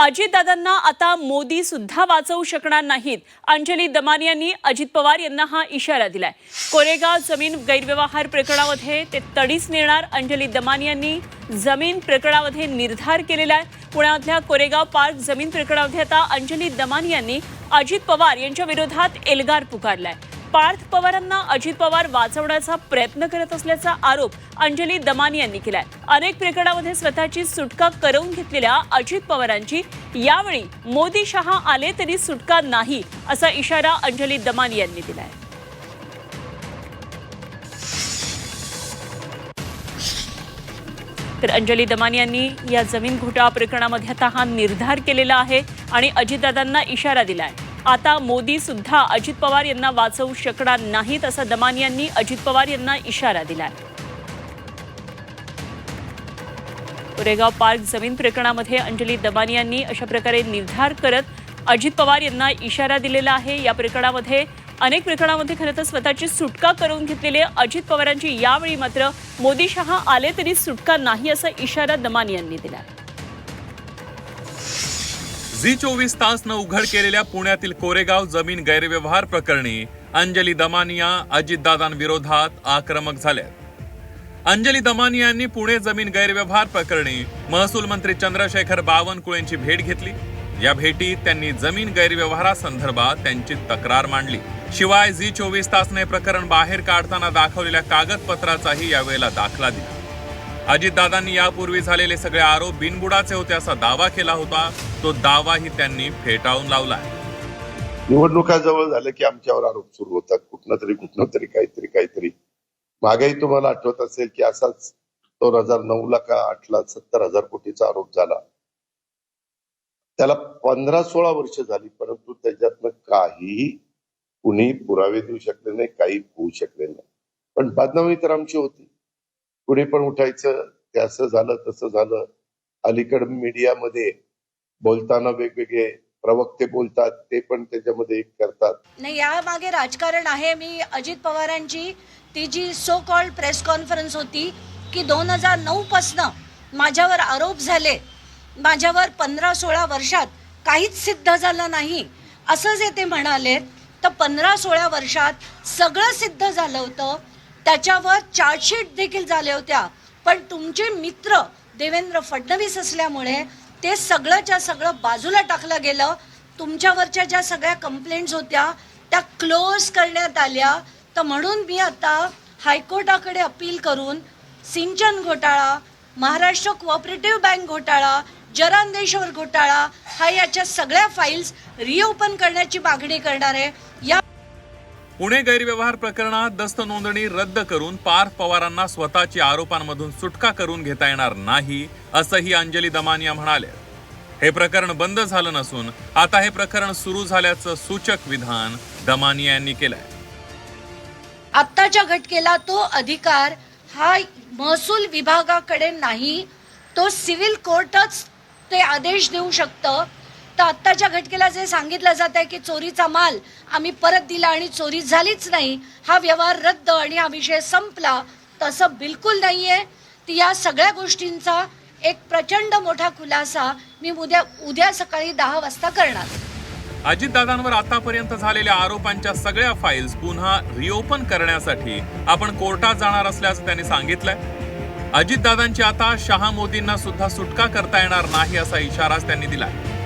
अजितदादांना आता मोदी सुद्धा वाचवू शकणार नाहीत. अंजली दमान यांनी अजित पवार यांना हा इशारा दिलाय. कोरेगाव जमीन गैरव्यवहार प्रकरणामध्ये ते तडीच नेणार. अंजली दमान यांनी जमीन प्रकरणामध्ये निर्धार केलेला आहे. पुण्यातल्या कोरेगाव पार्क जमीन प्रकरणामध्ये आता अंजली दमान यांनी अजित पवार यांच्या विरोधात एल्गार पुकारलाय. पार्थ पवारांना अजित पवार वाचवण्याचा प्रयत्न करत असल्याचा आरोप अंजली दमानी यांनी केलाय. अनेक प्रकरणामध्ये स्वतःची सुटका करवून घेतलेल्या अजित पवारांची यावेळी मोदी शहा आले तरी सुटका नाही असा इशारा अंजली दमानी यांनी दिलाय. तर अंजली दमानी यांनी या जमीन घोटाळा प्रकरणामध्ये आता हा निर्धार केलेला आहे आणि अजितदादांना इशारा दिलाय. आता मोदी सुद्धा अजित पवार यांना वाचवू शकणार नाहीत असा दमान यांनी अजित पवार यांना इशारा दिलाय. कोरेगाव पार्क जमीन प्रकरणामध्ये अंजली दमान यांनी अशा प्रकारे निर्धार करत अजित पवार यांना इशारा दिलेला आहे. या प्रकरणामध्ये अनेक प्रकरणामध्ये खरं तर स्वतःची सुटका करून घेतलेले अजित पवारांची यावेळी मात्र मोदी शहा आले तरी सुटका नाही असा इशारा दमान यांनी दिला झी चोवीस तासनं उघड केलेल्या पुण्यातील कोरेगाव जमीन गैरव्यवहार प्रकरणी अंजली दमानिया अजितदादांविरोधात आक्रमक झाल्या अंजली दमानी यांनी पुणे जमीन गैरव्यवहार प्रकरणी महसूल मंत्री चंद्रशेखर बावनकुळेंची भेट घेतली. या भेटीत त्यांनी जमीन गैरव्यवहारासंदर्भात त्यांची तक्रार मांडली. शिवाय झी चोवीस तासने प्रकरण बाहेर काढताना दाखवलेल्या कागदपत्राचाही यावेळेला दाखला दिला. अजितदादांनी यापूर्वी झालेले सगळे आरोप बिनबुडाचे होते असा दावा केला होता. तो दावाही त्यांनी फेटाळून लावला निवडणुका जवळ झाल्या की आमच्यावर आरोप सुरू होतात. कुठलं तरी कुठलं तरी काहीतरी काहीतरी. मागेही तुम्हाला आठवत असेल की असाच दोन हजार नऊ ला का आठ ला सत्तर हजार कोटीचा आरोप झाला. त्याला पंधरा सोळा वर्ष झाली परंतु त्याच्यातनं काहीही कुणी पुरावे देऊ शकले नाही काही होऊ शकले नाही. पण बदनामी तर आमची होती. कुणी पण उठायचं ते असं झालं तसं झालं. अलीकड मीडियामध्ये बोलताना वेगवेगळे प्रवक्ते बोलतात ते पण त्याच्यामध्ये एक करतात. नाही यामागे राजकारण आहे. मी अजित पवारांची ती जी सो कॉल्ड प्रेस कॉन्फरन्स होती की दोन हजार नऊ पासनं माझ्यावर आरोप झाले. माझ्यावर पंधरा सोळा वर्षात काहीच सिद्ध झालं नाही. असं जे ते म्हणाले तर पंधरा सोळा वर्षात सगळं सिद्ध झालं होतं. त्याच्यावर चार्जशीट देखील झाल्या होत्या. पण तुमचे मित्र देवेंद्र फडणवीस असल्यामुळे ते सगळंच्या सगळं बाजूला टाकलं गेलं. तुमच्यावरच्या ज्या सगळ्या कंप्लेंट्स होत्या त्या क्लोज करण्यात आल्या. तर म्हणून मी आता हायकोर्टाकडे अपील करून सिंचन घोटाळा महाराष्ट्र कोऑपरेटिव्ह बँक घोटाळा जरांदेश्वर घोटाळा हा याच्या सगळ्या फाईल्स रिओपन करण्याची मागणी करणार आहे या पुणे गैरव्यवहार प्रकरणात दस्त नोंदणी रद्द करून पार्थ पवारांना स्वतःची आरोपांमधून सुटका करून घेता येणार नाही असंही अंजली दमानिया म्हणाले. हे प्रकरण बंद झालं नसून आता हे प्रकरण सुरू झाल्याचं सूचक विधान दमानिया यांनी केलंय. आत्ताच्या घटकेला तो अधिकार हा महसूल विभागाकडे नाही तो सिव्हिल कोर्टच ते आदेश देऊ शकतं. तर आत्ताच्या घटकेला जे सांगितलं जात आहे की चोरीचा माल आम्ही परत दिला आणि चोरी झालीच नाही हा व्यवहार रद्द आणि हा विषय संपला तसं बिलकुल नाही आहे ती या सगळ्या गोष्टींचा एक प्रचंड मोठा खुलासा मी उद्या उद्या सकाळी दहा वाजता करणार. अजितदादांवर आतापर्यंत झालेल्या आरोपांच्या सगळ्या फाईल्स पुन्हा रिओपन करण्यासाठी आपण कोर्टात जाणार असल्याचं त्यांनी सांगितलंय. अजितदादांची आता शहा मोदींना सुद्धा सुटका करता येणार नाही असा इशाराच त्यांनी दिलाय.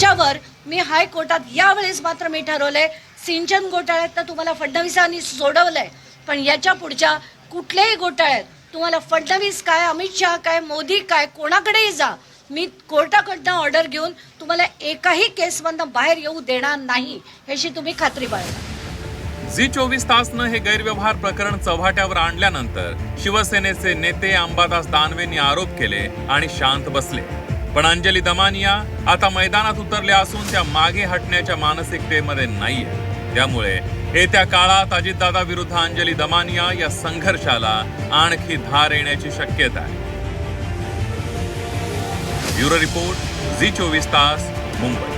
त्याच्यावर मी हायकोर्टात यावेळेस मात्र मी ठरवलंय. सिंचन घोटाळ्यात तर तुम्हाला फडणवीसांनी सोडवलंय. पण याच्या पुढच्या कुठल्याही घोटाळ्यात तुम्हाला फडणवीस काय अमित शहा काय मोदी काय कोणाकडेही जा. मी कोर्टाकडनं ऑर्डर घेऊन तुम्हाला एकाही केसमधनं बाहेर येऊ देणार नाही ह्याची तुम्ही खात्री बाळगा. झी चोवीस तासनं हे गैरव्यवहार प्रकरण चव्हाट्यावर आणल्यानंतर शिवसेनेचे नेते अंबादास दानवेंनी आरोप केले आणि शांत बसले. पण अंजली दमानिया आता मैदानात उतरल्या असून त्या मागे हटण्याच्या मानसिकतेमध्ये नाहीये. त्यामुळे येत्या काळात अजितदादा विरुद्ध अंजली दमानिया या संघर्षाला आणखी धार येण्याची शक्यता आहे. ब्युरो रिपोर्ट झी चोवीस तास मुंबई.